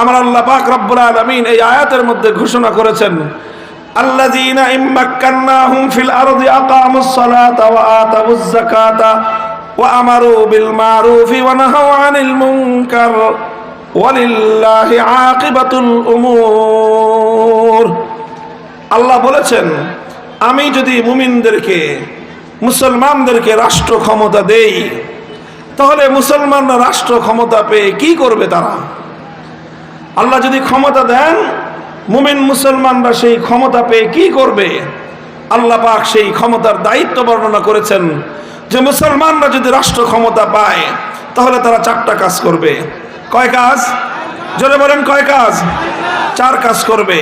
আমার আল্লাহ পাক রব্বুল আলামিন এই আয়াতের মধ্যে ঘোষণা করেছেন আকামুস সালাতা ওয়া আতাবুজ যাকাতা ওয়া আমারু বিল মারুফি ওয়া নাহাউ আনিল মুনকার ওয়ালিল্লাহি আকিবাতুল উমুর। আল্লাহ বলেছেন, আমি যদি মুমিনদেরকে, মুসলমানদেরকে রাষ্ট্র ক্ষমতা দেই, তাহলে মুসলমানরা রাষ্ট্র ক্ষমতা পেয়ে কি করবে তারা? আল্লাহ যদি ক্ষমতা দেন, মুমিন মুসলমানরা সেই ক্ষমতা পেয়ে কি করবে? আল্লাহ পাক সেই ক্ষমতার দায়িত্ব বর্ণনা করেছেন যে মুসলমানরা যদি রাষ্ট্র ক্ষমতা পায়, তাহলে তারা চারটা কাজ করবে। কয় কাজ? জোরে বলেন কয় কাজ? চার কাজ করবে।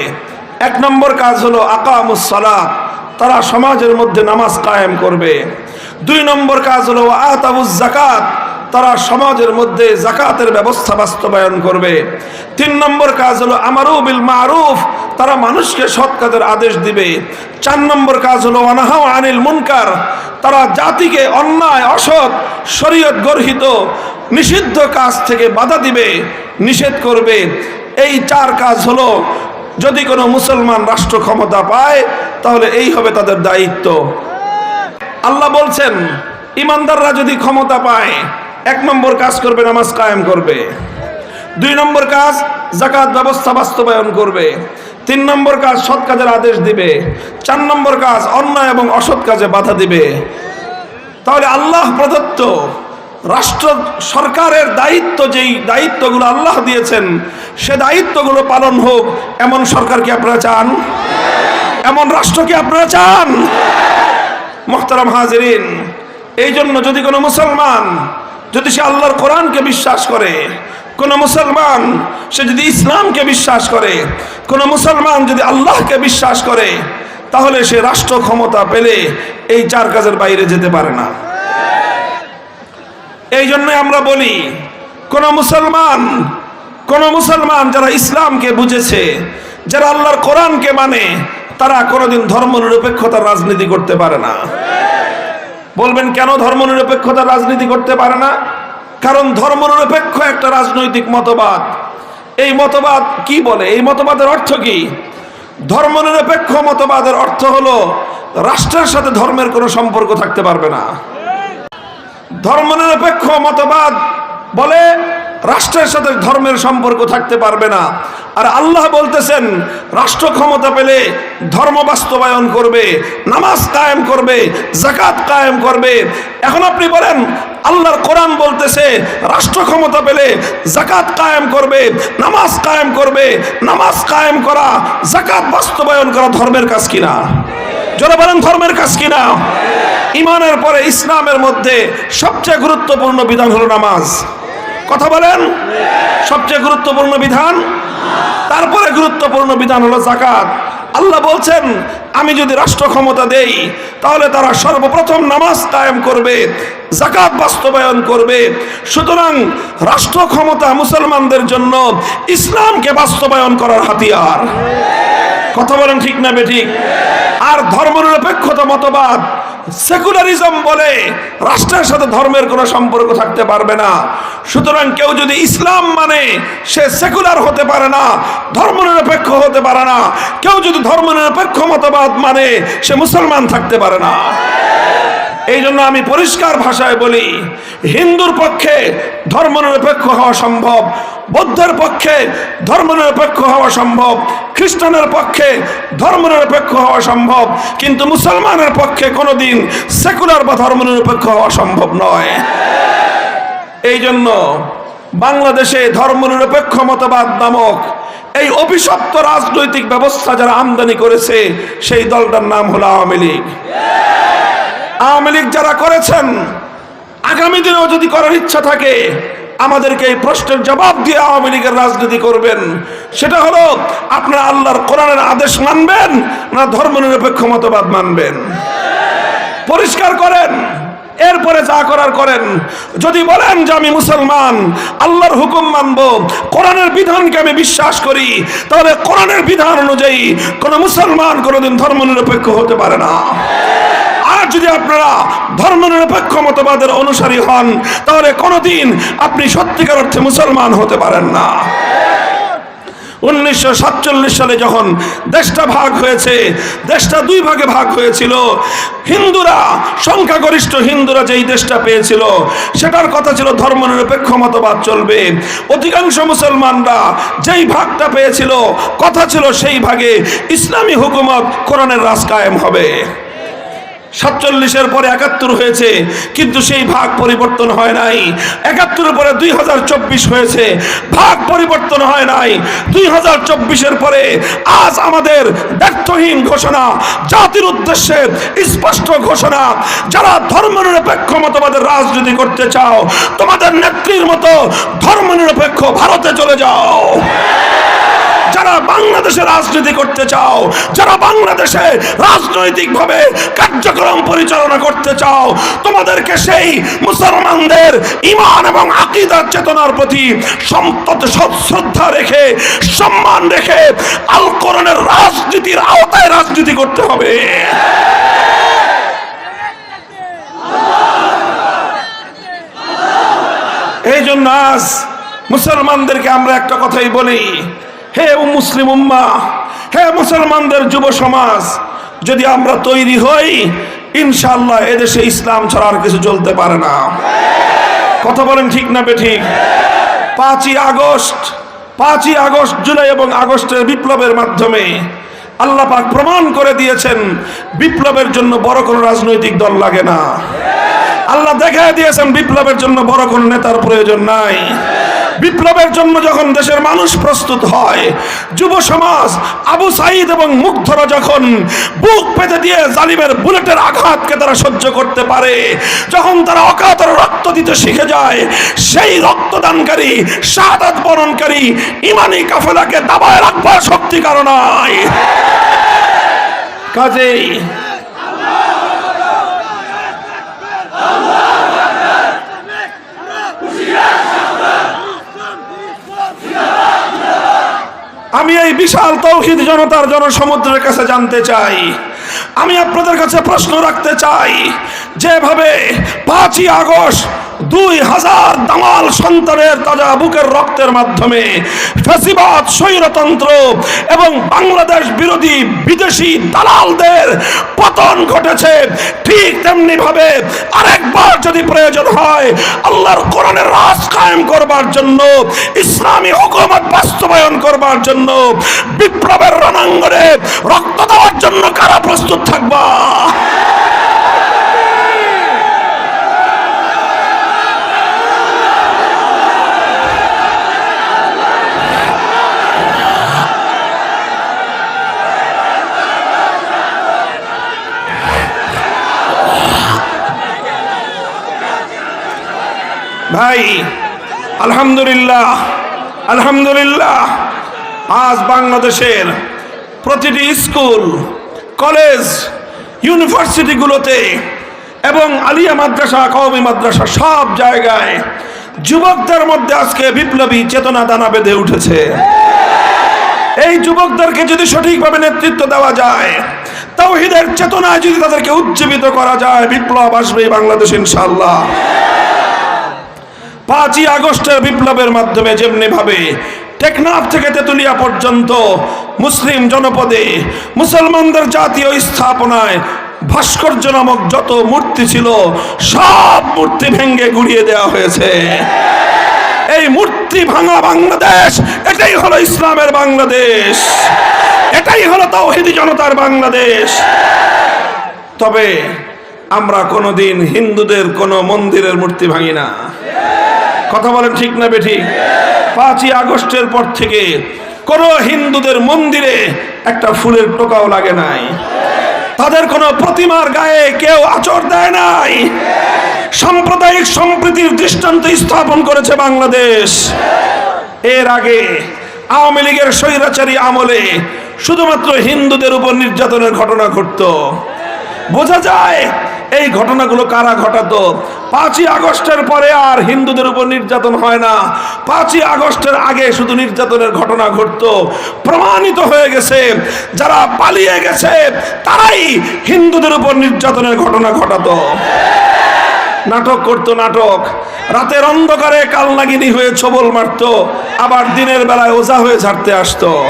এক নম্বর কাজ হলো আকামুসলাত তারা সমাজের মধ্যে নামাজ কায়েম করবে। দুই নম্বর কাজ হলো আতাবুজ জাকাত তারা সমাজের মধ্যে জাকাতের ব্যবস্থা বাস্তবায়ন করবে। তিন নম্বর কাজ হলো আমারু বিল মারুফ, তারা মানুষকে সৎ কাজের আদেশ দিবে। চার নম্বর কাজ হলো অনাহাও আনিল মুনকার, তারা জাতিকে অন্যায়, অসৎ, শরীয়ত গর্হিত, নিষিদ্ধ কাজ থেকে বাধা দিবে, নিষেধ করবে। এই চার কাজ হলো, যদি কোনো মুসলমান রাষ্ট্র ক্ষমতা পায়, তাহলে এই হবে তাদের দায়িত্ব। আল্লাহ বলছেন, ইমানদাররা যদি ক্ষমতা পায় এক নম্বর কাজ করবে, নামাজ কায়েম করবে। দুই নম্বর কাজ জাকাত ব্যবস্থা বাস্তবায়ন করবে। তিন নম্বর কাজ, সৎ কাজের আদেশ দিবে। চার নম্বর কাজ, অন্যায় এবং অসৎ কাজে বাধা দিবে। তাহলে আল্লাহ প্রদত্ত রাষ্ট্র সরকারের দায়িত্ব যেই দায়িত্বগুলো আল্লাহ দিয়েছেন, সে দায়িত্বগুলো পালন হোক, এমন সরকার কি আপনারা চান? এমন রাষ্ট্র কি আপনারা চান? মোহতারাম হাজিরিন, এই জন্য যদি কোনো মুসলমান যদি সে আল্লাহর কোরআনকে বিশ্বাস করে, কোন মুসলমান সে যদি ইসলামকে বিশ্বাস করে, কোন মুসলমান যদি আল্লাহকে বিশ্বাস করে, তাহলে সে রাষ্ট্র ক্ষমতা পেলে এই চার কাজের বাইরে যেতে পারে না। এই জন্য আমরা বলি, কোন মুসলমান কোন মুসলমান যারা ইসলামকে বুঝেছে, যারা আল্লাহর কোরআনকে মানে তারা কোনোদিন ধর্ম নিরপেক্ষতার রাজনীতি করতে পারে না। বলবেন, কেন ধর্ম নিরপেক্ষতা রাজনীতি করতে পারে না? কারণ ধর্ম নিরপেক্ষ একটা রাজনৈতিক মতবাদ। এই মতবাদ কি বলে? এই মতবাদের অর্থ কি? ধর্ম নিরপেক্ষ মতবাদের অর্থ হলো, রাষ্ট্রের সাথে ধর্মের কোনো সম্পর্ক থাকতে পারবে না। ধর্মনিরপেক্ষ মতবাদ বলে রাষ্ট্রের সাথে ধর্মের সম্পর্ক থাকতে পারবে না। আর আল্লাহ বলতেছেন, রাষ্ট্র ক্ষমতা পেলে ধর্ম বাস্তবায়ন করবে, নামাজ কায়েম করবে জাকাত কায়েম করবে। এখন আপনি বলেন, আল্লাহর কোরআন বলতেছে, রাষ্ট্র ক্ষমতা পেলে জাকাত কায়েম করবে, নামাজ কায়েম করবে, নামাজ কায়েম করা জাকাত বাস্তবায়ন করা ধর্মের কাজ কিনা? যারা বলেন, ধর্মের কাজ কিনা? ইমানের পরে ইসলামের মধ্যে সবচেয়ে গুরুত্বপূর্ণ বিধান হলো নামাজ। কথা বলেন। সবচেয়ে গুরুত্বপূর্ণ বিধান। তারপরে গুরুত্বপূর্ণ বিধান হলো জাকাত আল্লাহ বলছেন, আমি যদি রাষ্ট্র ক্ষমতা দেই, তাহলে তারা সর্বপ্রথম নামাজ কায়েম করবে জাকাত বাস্তবায়ন করবে। সুতরাং রাষ্ট্র ক্ষমতা মুসলমানদের জন্য ইসলামকে বাস্তবায়ন করার হাতিয়ার। কথা বলেন ঠিক না বেঠিক আর ধর্মনিরপেক্ষতা মতবাদ সেকুলারিজম বলে, রাষ্ট্রের সাথে ধর্মের কোনো সম্পর্ক থাকতে পারবে না। সুতরাং কেউ যদি ইসলাম মানে সে সেকুলার হতে পারে না, ধর্মনিরপেক্ষ হতে পারে না। কেউ যদি ধর্মনিরপেক্ষ মতবাদ মানে সে মুসলমান থাকতে পারে না। এই জন্য আমি পরিষ্কার ভাষায় বলি, হিন্দুর পক্ষে ধর্মনিরপেক্ষ হওয়া সম্ভব, বৌদ্ধের পক্ষে ধর্মনিরপেক্ষ হওয়া সম্ভব, খ্রিস্টানের পক্ষে ধর্মনিরপেক্ষ হওয়া সম্ভব, কিন্তু মুসলমানের পক্ষে কোনোদিন সেকুলার বা ধর্মনিরপেক্ষ হওয়া সম্ভব নয়। এই জন্য বাংলাদেশে ধর্মনিরপেক্ষ মতবাদ নামক এই অভিশপ্ত রাজনৈতিক ব্যবস্থা যারা আমদানি করেছে, সেই দলটার নাম হলো আওয়ামী লীগ। আওয়ামী লীগ যারা করেছেন, আগামী দিনেও যদি করার ইচ্ছা থাকে, আমাদেরকে এই প্রশ্নের জবাব দিয়ে আওয়ামী লীগের রাজনীতি করবেন। সেটা হলো, আপনারা আল্লাহর কোরআনের আদেশ মানবেন না ধর্মনিরপেক্ষ মতবাদ মানবেন? পরিষ্কার করেন, এরপরে যা করার করেন। যদি বলেন যে আমি মুসলমান, আল্লাহর হুকুম মানব, কোরআনের বিধানকে আমি বিশ্বাস করি, তাহলে কোরআনের বিধান অনুযায়ী কোনো মুসলমান কোনোদিন ধর্মনিরপেক্ষ হতে পারে না। আর যদি আপনারা ধর্মনিরপেক্ষ মতবাদের অনুসারী হন, তাহলে কোনোদিন আপনি সত্যিকার অর্থে মুসলমান হতে পারেন না। উনিশশো সাতচল্লিশ সালে যখন দেশটা ভাগ হয়েছে, দেশটা দুই ভাগে ভাগ হয়েছিল, হিন্দুরা, সংখ্যাগরিষ্ঠ হিন্দুরা যেই দেশটা পেয়েছিল, সেটার কথা ছিল ধর্মনিরপেক্ষ মতবাদ চলবে। অধিকাংশ মুসলমানরা যেই ভাগটা পেয়েছিল, কথা ছিল সেই ভাগে ইসলামী হুকুমত কোরআনের রাজ কায়েম হবে। সাতচল্লিশের পরে একাত্তর হয়েছে, কিন্তু সেই ভাগ পরিবর্তন হয় নাই। একাত্তরের পরে দুই হাজার চব্বিশ হয়েছে, ভাগ পরিবর্তন হয় নাই। দুই হাজার চব্বিশের পরে আজ আমাদের ব্যর্থহীন ঘোষণা, জাতির উদ্দেশ্যে স্পষ্ট ঘোষণা, যারা ধর্মনিরপেক্ষ মতবাদের রাজনীতি করতে চাও, তোমাদের নেত্রীর মতো ধর্মনিরপেক্ষ ভারতে চলে যাও। যারা বাংলাদেশে রাজনীতি করতে চাও, যারা বাংলাদেশে রাজনৈতিকভাবে কার্যক্রম পরিচালনা করতে চাও, তোমাদেরকে সেই মুসলমানদের ইমান এবং আকিদার চেতনার প্রতি সম্পদ শ্রদ্ধা রেখে, সম্মান রেখে আল কোরআনের রাজনীতির আওতায় রাজনীতি করতে হবে। এই জন্য আজ মুসলমানদেরকে আমরা একটা কথাই বলি হে মুসলিম উম্মা, হে মুসলমানদের যুব সমাজ, যদি আমরা তৈরি হই ইনশাল্লাহ এদেশে ইসলাম ছাড়া আর কিছু চলতে পারে না। কথা বলেন ঠিক না বেঠিক পাঁচই আগস্ট পাঁচই আগস্ট জুলাই এবং আগস্টের বিপ্লবের মাধ্যমে আল্লাহ পাক প্রমাণ করে দিয়েছেন, বিপ্লবের জন্য বড় কোনো রাজনৈতিক দল লাগে না। আল্লাহ দেখা দিয়েছেন, বিপ্লবের জন্য বড় কোনো নেতার প্রয়োজন নাই। বিপ্লবের জন্য যখন দেশের মানুষ প্রস্তুত হয়, যুব সমাজ, আবু সাইদ এবং মুগ্ধরা যখন বুক পেতে দিয়ে জালিমের বুলেটের আঘাতকে তারা সহ্য করতে পারে, যখন তারা অকাতর রক্ত দিতে শিখে যায়, সেই রক্তদানকারী শাহাদাত বরণকারী ইমানি কাফেলাকে দাবায় রাখবার শক্তি কারণ কাজেই আমি এই বিশাল তৌহিদ জনতার জনসমুদ্রের কাছে জানতে চাই। আমি আপনাদের কাছে প্রশ্ন রাখতে চাই। যেভাবে পাঁচই আগস্ট দুই হাজার দামাল সন্তানের তাজা বুকের রক্তের মাধ্যমে ফেসিবাদ স্বৈরতন্ত্র এবং বাংলাদেশ বিরোধী বিদেশি দালালদের পতন ঘটেছে, ঠিক তেমনি ভাবে আরেকবার যদি প্রয়োজন হয়, আল্লাহর কোরআনের রাজ কায়েম করবার জন্য, ইসলামী হুকুমত বাস্তবায়ন করবার জন্য, বিপ্লবের রণাঙ্গনে রক্ত দেওয়ার জন্য কারা প্রস্তুত থাকবা? ভাই, আলহামদুলিল্লাহ আলহামদুলিল্লাহ। আজ বাংলাদেশের প্রতিটি স্কুল, কলেজ, ইউনিভার্সিটিগুলোতে এবং আলিয়া মাদ্রাসা, কওমি মাদ্রাসা সব জায়গায় যুবকদের মধ্যে আজকে বিপ্লবী চেতনা দানা বেঁধে উঠেছে। এই যুবকদেরকে যদি সঠিকভাবে নেতৃত্ব দেওয়া যায়, তাওহিদের চেতনায় যদি তাদেরকে উজ্জীবিত করা যায়, বিপ্লব আসবে বাংলাদেশ ইনশাল্লাহ পাঁচই আগস্টের বিপ্লবের মাধ্যমে যেমনি ভাবে টেকনাফ থেকে তেতুলিয়া পর্যন্ত মুসলিম জনপদে মুসলমানদের জাতীয় স্থাপনায় ভাস্কর্য নামক যত মূর্তি ছিল, সব মূর্তি ভেঙ্গে গুড়িয়ে দেওয়া হয়েছে। এই মূর্তি ভাঙা বাংলাদেশ, এটাই হলো ইসলামের বাংলাদেশ। এটাই হলো তাওহিদি জনতার বাংলাদেশ। তবে আমরা কোনোদিন হিন্দুদের কোনো মন্দিরের মূর্তি ভাঙি না। কথা বলেন ঠিক না বেঠিক পাঁচই আগস্টের পর থেকে কোন হিন্দুদের মন্দিরে একটা ফুলের টোকাও লাগে নাই। তাদের কোনো প্রতিমার গায়ে কেউ আচর দেয় নাই। সাম্প্রদায়িক সম্প্রীতির দৃষ্টান্ত স্থাপন করেছে বাংলাদেশ। এর আগে আওয়ামী লীগের স্বৈরাচারী আমলে শুধুমাত্র হিন্দুদের উপর নির্যাতনের ঘটনা ঘটতো। বোঝা যায় এই ঘটনাগুলো কারা ঘটাতো? পাঁচই আগস্টের পরে আর হিন্দুদের উপর নির্যাতন হয় না। পাঁচই আগস্টের আগে শুধু নির্যাতনের ঘটনা ঘটতো। প্রমাণিত হয়ে গেছে, যারা পালিয়ে গেছে, তারাই হিন্দুদের উপর নির্যাতনের ঘটনা ঘটাতো। নাটক করতো নাটক। রাতের অন্ধকারে কালনাগিনী হয়ে ছবল মারতো। আবার দিনের বেলায় ওজা হয়ে ঝাড়তে আসতো।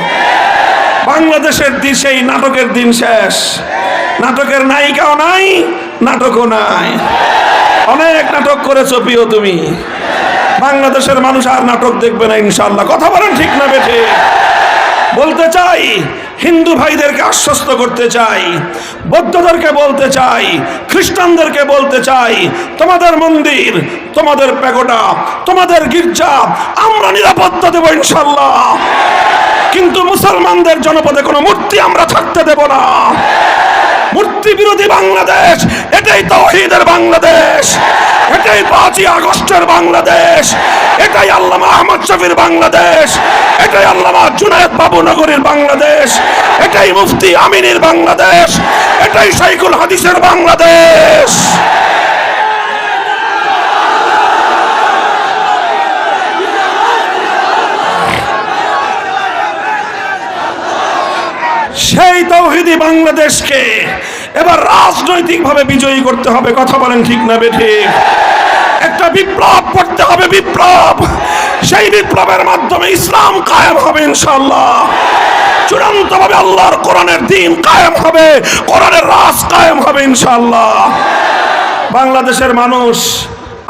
বাংলাদেশের দিন, সেই নাটকের দিন শেষ। নাটকের নায়িকাও নাই, নাটকও নাই। অনেক নাটক করেছ প্রিয় তুমি। বাংলাদেশের মানুষ আর নাটক দেখবে না ইনশাল্লাহ কথা বলেন ঠিক না, বেঠে। বলতে চাই, হিন্দু ভাইদেরকে আশ্বস্ত করতে চাই, বৌদ্ধদেরকে বলতে চাই, খ্রিস্টানদেরকে বলতে চাই, তোমাদের মন্দির, তোমাদের প্যাগোডা, তোমাদের গির্জা, আমরা নিরাপত্তা দেবো ইনশাল্লাহ কিন্তু মুসলমানদের জনপদে কোনো মূর্তি আমরা থাকতে দেব না। মূর্তি বিরোধী বাংলাদেশ, এটাই তহিদের বাংলাদেশ, এটাই পাঁচই আগস্টের বাংলাদেশ, এটাই আল্লামা আহমদ শফির বাংলাদেশ, এটাই আল্লামা জুনায়দ বাবুনগরীর বাংলাদেশ, এটাই মুফতি আমিনের বাংলাদেশ, এটাই সাইকুল হাদিসের বাংলাদেশ। সেই তৌহিদি বাংলাদেশকে এবার রাজনৈতিকভাবে বিজয়ী করতে হবে, কথা বলেন ঠিক না বেঠিক একটা বিপ্লব করতে হবে, বিপ্লব। সেই বিপ্লবের মাধ্যমে ইসলাম কায়েম হবে ইনশাল্লাহ চূড়ান্তভাবে আল্লাহর কোরআনের দিন কায়েম হবে, কোরআনের রাজ কায়েম হবে ইনশাল্লাহ বাংলাদেশের মানুষ,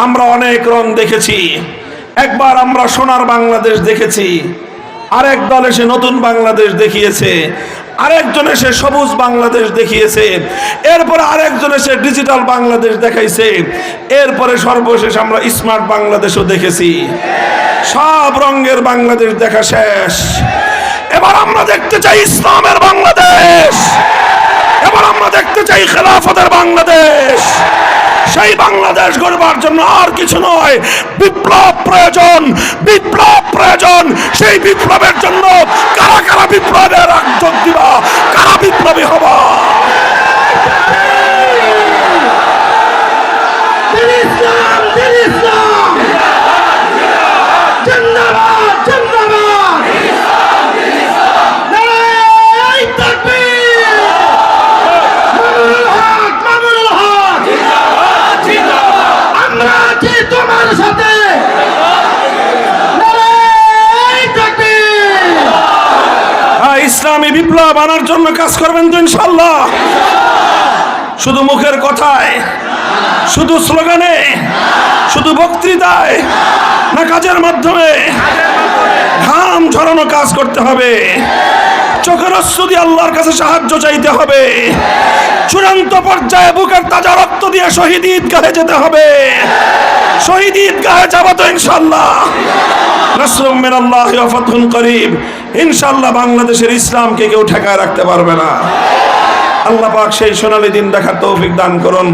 আমরা অনেক রং দেখেছি। একবার আমরা সোনার বাংলাদেশ দেখেছি, আরেক দল এসে নতুন বাংলাদেশ দেখিয়েছে। আরেকজন এসে সবুজ বাংলাদেশ দেখিয়েছে। এরপরে আরেকজন এসে ডিজিটাল বাংলাদেশ দেখাইছে। এরপরে সর্বশেষ আমরা স্মার্ট বাংলাদেশও দেখেছি। সব রঙের বাংলাদেশ দেখা শেষ। এবার আমরা দেখতে চাই ইসলামের বাংলাদেশ। এবার আমরা দেখতে চাই খেলাফতের বাংলাদেশ। সেই বাংলাদেশ গড়বার জন্য আর কিছু নয়, বিপ্লব প্রয়োজন বিপ্লব প্রয়োজন। সেই বিপ্লবের জন্য কারা কারা বিপ্লবের যোগ দিবা, কারা বিপ্লবী হবা দিন ইসলাম দিন ইসলাম জিন্দাবাদ জিন্দাবাদ নারায় তাকবীর মামুনুল হক মামুনুল হক আমরা আছি তোমার সাথে নারায় তাকবীর হ্যাঁ, ইসলামী বিপ্লব আনার জন্য কাজ করবেন তো ইনশাল্লাহ শুধু মুখের কথায়, শুধু স্লোগানে, শুধু বক্তৃতায় না কাজের মাধ্যমে ঘাম ঝরানো কাজ করতে হবে। চোখের অশ্রু দিয়ে আল্লাহর কাছে সাহায্য চাইতে হবে। চূড়ান্ত পর্যায়ে বুকের তাজা রক্ত দিয়ে শহীদ ঈদগাহে যেতে হবে। শহীদ ঈদগাহে যাব তো ইনশাল্লাহ নাসরুম মিনাল্লাহ ওয়া ফাতহুন করিব ইনশাআল্লাহ বাংলাদেশের ইসলামকে কেউ ঠেকায় রাখতে পারবে না। আল্লাহ পাক সেই সোনালী দিন দেখার তৌফিক দান করুন।